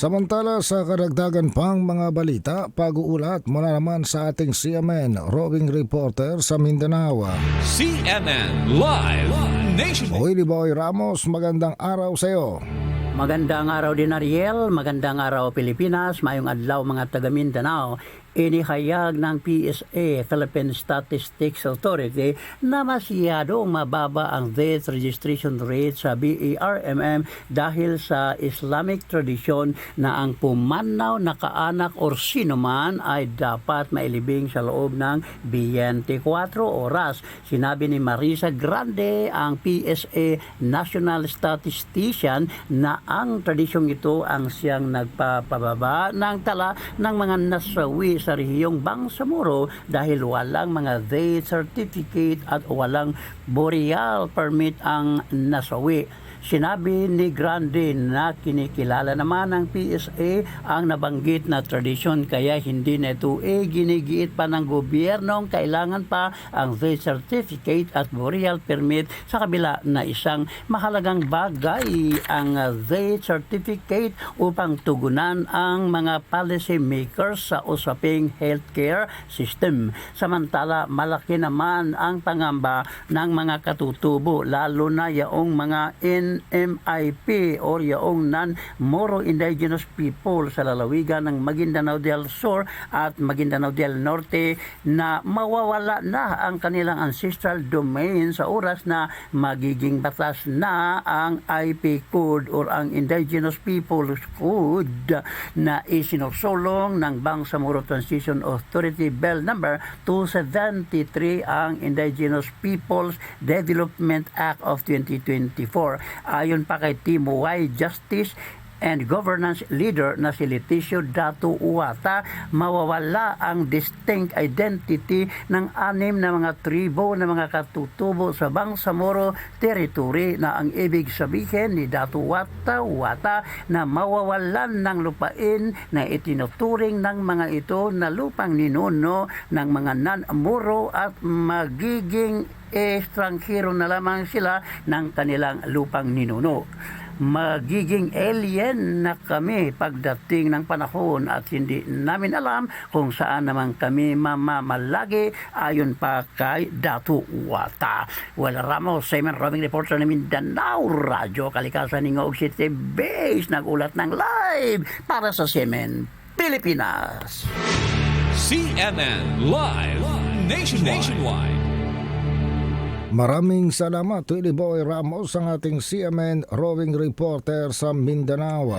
Samantala sa karagdagan pang mga balita, pag-uulat mula naman sa ating CMN roving reporter sa Mindanao. CNN Live Nation. Willie Boy Ramos, magandang araw sa iyo. Magandang araw din Ariel, magandang araw Pilipinas, mayong adlaw mga taga Mindanao. Inihayag ng PSA, Philippine Statistics Authority, na masyadong mababa ang death registration rate sa BARMM dahil sa Islamic tradition na ang pumanaw na kaanak or sino man ay dapat mailibing sa loob ng 24 oras. Sinabi ni Marisa Grande, ang PSA National Statistician, na ang tradisyong ito ang siyang nagpapababa ng tala ng mga nasawi sa rehiyong Bangsamoro dahil walang mga death certificate at walang burial permit ang nasawi. Sinabi ni Grande na kinikilala naman ng PSA ang nabanggit na tradisyon kaya hindi na ito eh ginigiit pa ng gobyernong kailangan pa ang death certificate at burial permit sa kabila na isang mahalagang bagay ang death certificate upang tugunan ang mga policy makers sa usaping healthcare system. Samantala, malaki naman ang pangamba ng mga katutubo lalo na yaong mga NMIP or yaong non-Moro Indigenous People sa lalawigan ng Maguindanao del Sur at Maguindanao del Norte na mawawala na ang kanilang ancestral domain sa oras na magiging batas na ang IP code or ang Indigenous Peoples Code na isinusulong ng Bangsamoro Transition Authority Bill number 273 ang Indigenous Peoples Development Act of 2024. Ayon pa kay Timo Y. Justice and governance leader na si Leticio Dato Uwata, mawawala ang distinct identity ng anim na mga tribo na mga katutubo sa Bangsamoro territory na ang ibig sabihin ni Dato Uwata Uwata na mawawalan ng lupain na itinuturing ng mga ito na lupang ninuno ng mga non-Moro at magiging estranghero na lamang sila ng kanilang lupang ninuno magiging alien na kami pagdating ng panahon at hindi namin alam kung saan naman kami mamamalagi ayon pa kay Datu Wata. Well, Ramos, Simon Robing Reporter ng Mindanao Radyo, Kalikasan ng Ngog City Base, nagulat ng live para sa Semen, Pilipinas. CNN Live Nation. Nationwide. Maraming salamat Willie Boy Ramos ang ating CMN roving reporter sa Mindanao.